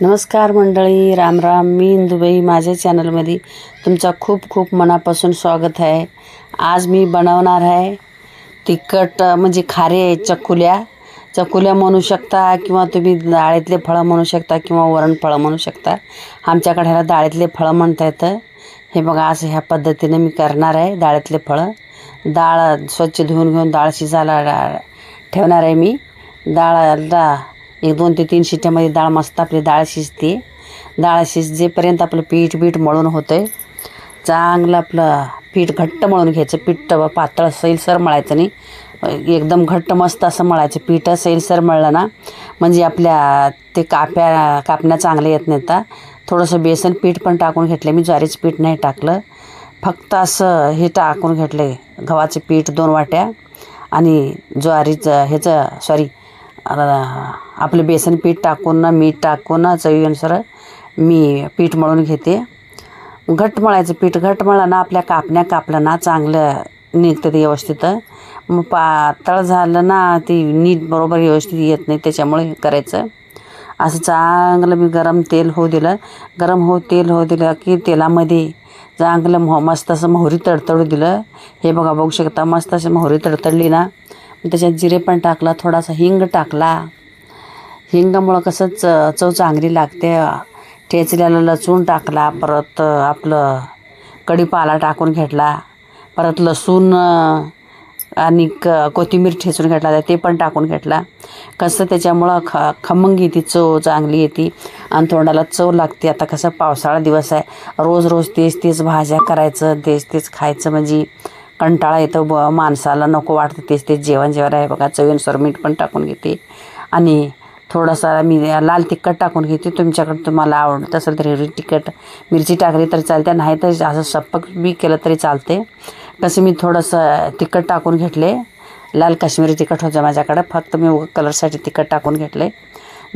नमस्कार मंडळी राम राम. मी इंदुबाई माझ्या चॅनलमध्ये तुमचा खूप खूप मनापासून स्वागत आहे. आज मी बनवणार आहे तिखट म्हणजे खारे चकुल्या. चकुल्या म्हणू शकता किंवा तुम्ही डाळीतले फळं म्हणू शकता किंवा वरण फळं म्हणू शकता. आमच्याकडे ह्याला डाळीतले फळं म्हणता येतं. हे बघा असं ह्या पद्धतीने मी करणार आहे डाळीतले फळं. डाळ स्वच्छ धुवून घेऊन डाळ शिजायला डा- ठेवणार आहे मी. डाळला एक दोन ते तीन शिट्ट्यामध्ये डाळ मस्त आपली डाळ शिजते. डाळ शिजेपर्यंत आपलं पीठ बीठ मळून होतं आहे चांगलं आपलं पीठ घट्ट मळून घ्यायचं. पीठ पातळ सैलसर मळायचं नाही. एकदम घट्ट मस्त असं मळायचं. पीठ सैलसर मळलं ना म्हणजे आपल्या ते काप्या कापण्या चांगले येत नाहीत. आता थोडंसं बेसन पीठ पण टाकून घेतलं मी ज्वारीचं पीठ नाही टाकलं. फक्त असं हे टाकून घेतलं गव्हाचं पीठ दोन वाट्या आणि ज्वारीचं ह्याचं सॉरी आपलं बेसन पीठ टाकून ना मीठ टाकून ना चवीनुसार मी पीठ मळून घेते. घट मळायचं पीठ घट मळा ना आपल्या कापण्या कापलं ना चांगलं निघतं ते व्यवस्थित. मग पातळ झालं ना ती नीट बरोबर व्यवस्थित येत नाही त्याच्यामुळे हे करायचं. असं चांगलं मी गरम तेल होऊ दिलं. गरम हो तेल होऊ दिलं की तेलामध्ये चांगलं मो मस्त असं मोहरी तडतडू दिलं. हे बघा बघू शकता मस्त अशी मोहरी तडतडली ना. त्याच्यात जिरे पण टाकला थोडासा हिंग टाकला. हिंगामुळं कसं च चव चांगली लागते. ठेचल्याला लसूण टाकला परत आपलं कढीपाला टाकून घेतला. परत लसूण आणि क कोथिंबीर ठेचून घेतला ते पण टाकून घेतला. कसं त्याच्यामुळं ख खमंग येते चव चांगली येते. आणि तोंडाला चव लागते. आता कसं पावसाळा दिवस आहे. रोज रोज तेच तेच भाज्या करायचं तेच तेच खायचं. म्हणजे कंटाळा येतो ब माणसाला नको वाटतं तेच तेच जेवण जेवण आहे बघा चवीनुसार मीठ पण टाकून घेते. आणि थोडासा मी लाल तिखट टाकून घेते. तुमच्याकडे तुम्हाला आवडत असेल तर हिरवी तिखट मिरची टाकली तरी चालते. नाही तर असं सप्पक बी केलं तरी चालते. कसं मी थोडंसं तिखट टाकून घेतले. लाल काश्मीरी तिखट होतं माझ्याकडं. फक्त मी कलरसाठी तिखट टाकून घेतले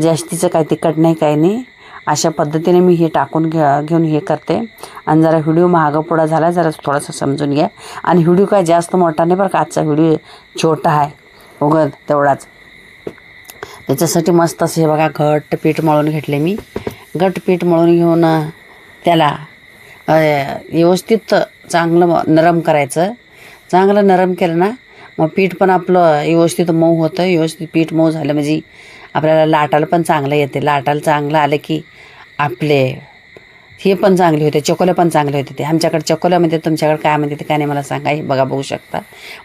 जास्तीचं काही तिखट नाही काही नाही. अशा पद्धतीने मी हे टाकून घे घेऊन हे करते. आणि जरा व्हिडिओ महागं पुढं झाला जरा थोडंसं समजून घ्या. आणि व्हिडिओ काय जास्त मोठा नाही बरं का आजचा व्हिडिओ छोटा आहे. उगत तेवढाच. त्याच्यासाठी मस्त असं हे बघा घट्ट पीठ मळून घेतले मी. घट पीठ मळून घेऊन त्याला व्यवस्थित चांगलं म- नरम करायचं. चांगलं नरम केलं ना मग पीठ पण आपलं व्यवस्थित मऊ होतं. व्यवस्थित पीठ मऊ झालं म्हणजे आपल्याला लाटाला पण चांगलं येते. लाटाला चांगलं आलं की आपले हे पण चांगले होते चकोले पण चांगले होते ते. आमच्याकडे चकोल्यामध्ये तुमच्याकडे काय म्हणते ते काय नाही मला सांगा हे बघा बघू शकता.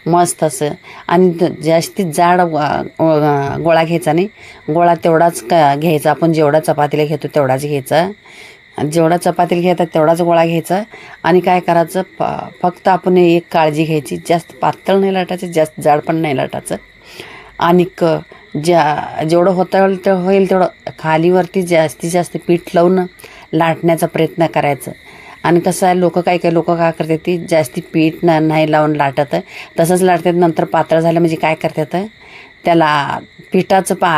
मस्त असं. आणि जास्तीत जाड व- गोळा घ्यायचा नाही. गोळा तेवढाच का घ्यायचा. आपण जेवढा चपातीला घेतो तेवढाच घ्यायचा. आणि जेवढा चपातीला घेतात तेवढाच गोळा घ्यायचा. आणि काय करायचं प फक्त आपण एक काळजी घ्यायची. जास्त पातळ नाही लाटायचं जास्त जाड पण नाही लाटायचं. आणि क ज्या जेवढं होता होईल ते होईल तेवढं खालीवरती जास्तीत जास्त पीठ लावून लाटण्याचा प्रयत्न करायचं. आणि कसं आहे लोक काय काय लोक काय करतात ती जास्ती पीठ न नाही लावून लाटत. तसंच लाटतात नंतर पातळ झालं म्हणजे काय करतात? त्याला पिठाचं पा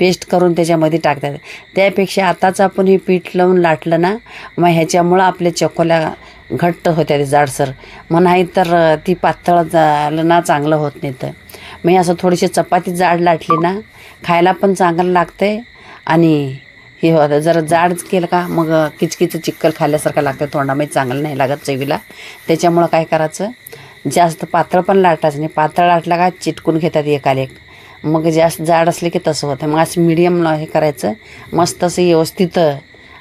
पेस्ट करून त्याच्यामध्ये टाकतात. त्यापेक्षा आताच आपण हे पीठ लावून लाटलं ना मग ह्याच्यामुळं आपल्या चकोल्या घट्ट होत्या ते जाडसर. मग नाही तर ती पातळ झालं ना चांगलं होत नाही तर मग असं थोडीशी चपाती जाड लाटली ना खायला पण चांगलं लागतंय. आणि हे होतं जरा जाड केलं का मग किचकिचं चिक्कल खाल्ल्यासारखं लागतं तोंडामध्ये चांगलं नाही लागत चवीला. त्याच्यामुळं काय करायचं जास्त पातळ पण लाटायचं नाही. पातळ लाटला का चिटकून घेतात एकाला एक. मग जास्त जाड असले की तसं होतं. मग असं मिडियम हे करायचं मस्त असं व्यवस्थित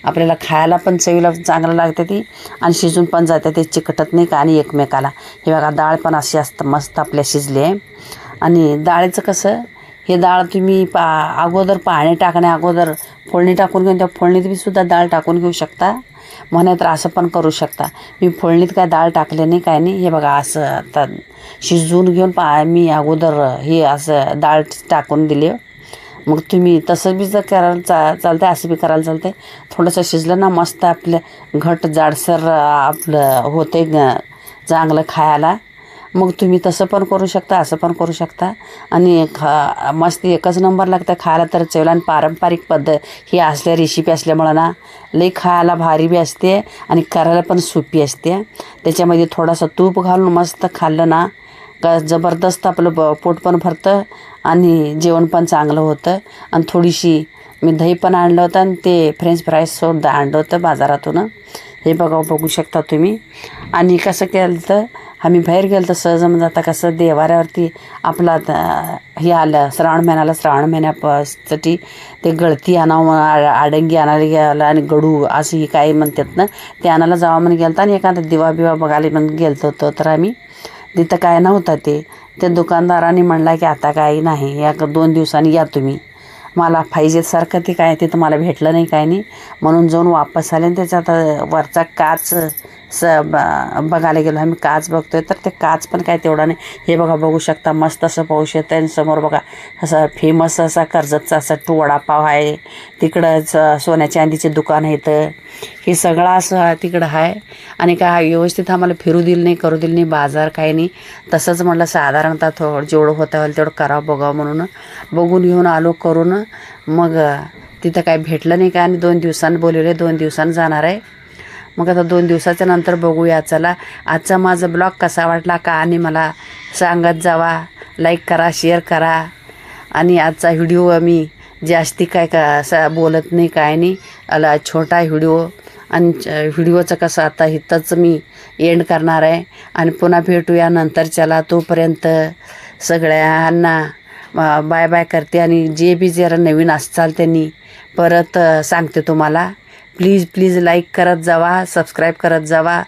आपल्याला खायला पण चवीला चांगलं लागतं ती आणि शिजून पण जाते ते चिकटत नाही का आणि एकमेकाला. हे बघा डाळ पण अशी असतं मस्त आपल्या शिजली आहे. आणि डाळीचं कसं हे डाळ तुम्ही पा अगोदर पाणी टाकण्या अगोदर फोडणी टाकून घेऊन त्या फोडणीत बी सुद्धा डाळ टाकून घेऊ शकता. म्हणा तर असं पण करू शकता. मी फोडणीत काय डाळ टाकले नाही काय नाही हे बघा असं आता शिजवून घेऊन पा मी अगोदर हे असं डाळ टाकून दिले. मग तुम्ही तसं बी जर करायला चा चालते असं बी करायला चालते थोडंसं शिजलं ना मस्त आपलं घट जाडसर आपलं होते चांगलं खायला. मग तुम्ही तसं पण करू शकता असं पण करू शकता. आणि खा मस्त एकच नंबर लागतं खायला तर चवला आणि पारंपरिक पद्धत ही असल्या रेसिपी असल्यामुळं ना लई खायला भारी बी असते आणि करायला पण सोपी असते. त्याच्यामध्ये थोडासा तूप घालून मस्त खाल्लं ना का जबरदस्त आपलं ब पोट पण भरतं आणि जेवण पण चांगलं होतं. आणि थोडीशी मी दही पण आणलं होतं आणि ते फ्रेंच फ्राईजसुद्धा आणलं होतं बाजारातून. हे बघा बघू शकता तुम्ही. आणि कसं केलं तर आम्ही बाहेर गेलो तर सहज म्हणजे आता कसं देवाऱ्यावरती आपला आता हे आलं श्रावण महिन्याला श्रावण महिन्यासाठी ते गळती आणावं आ- आडंगी आणायला गेलं आणि गडू असं ही काही म्हणतात ना ते आणायला जावं म्हणून गेलं आणि एखादा दिवा बिवा बघायला म्हणून गेलो होतो. तर आम्ही तिथं काय नव्हतं ते त्या दुकानदाराने म्हणला की आता काही नाही या दोन दिवसांनी या तुम्ही. मला पाहिजेसारखं ते काय तिथं मला भेटलं नाही काय नाही. म्हणून जाऊन वापस आले आणि त्याचा आता वरचा काच स ब- बघायला गेलो आम्ही काच बघतोय. तर ते काच पण काय तेवढा नाही. हे बघा बघू शकता मस्त असं पाऊस येतं आणि समोर बघा असं फेमस असा कर्जतचा असा टू वडापाव आहे. तिकडंच सोन्या चांदीचे दुकान आहेत हे सगळं असं तिकडं आहे. आणि काय व्यवस्थित आम्हाला फिरू दिलं नाही करू दिलं नाही बाजार काही नाही. तसंच म्हटलं साधारणतः थोडं जेवढं होतं होईल तेवढं करावं बघावं म्हणून. बघून घेऊन आलो करून. मग तिथं काय भेटलं नाही का? आणि दोन दिवसांनी बोलवले दोन दिवसांनी जाणार आहे. मग आता दोन दिवसाच्या नंतर बघूया. चला आजचा माझा ब्लॉग कसा वाटला का आणि मला सांगत जावा. लाईक करा शेअर करा. आणि आजचा व्हिडिओ मी जास्ती काय का असं बोलत नाही काय नाही. आला छोटा व्हिडिओ आणि व्हिडिओचं कसं आता इथंच मी एंड करणार आहे. आणि पुन्हा भेटूया नंतर. चला तोपर्यंत सगळ्यांना बाय बाय करते. आणि जे बी जरा नवीन असचाल त्यांनी परत सांगते तुम्हाला. प्लीज प्लीज लाईक करत जावा सबस्क्राईब करत जावा.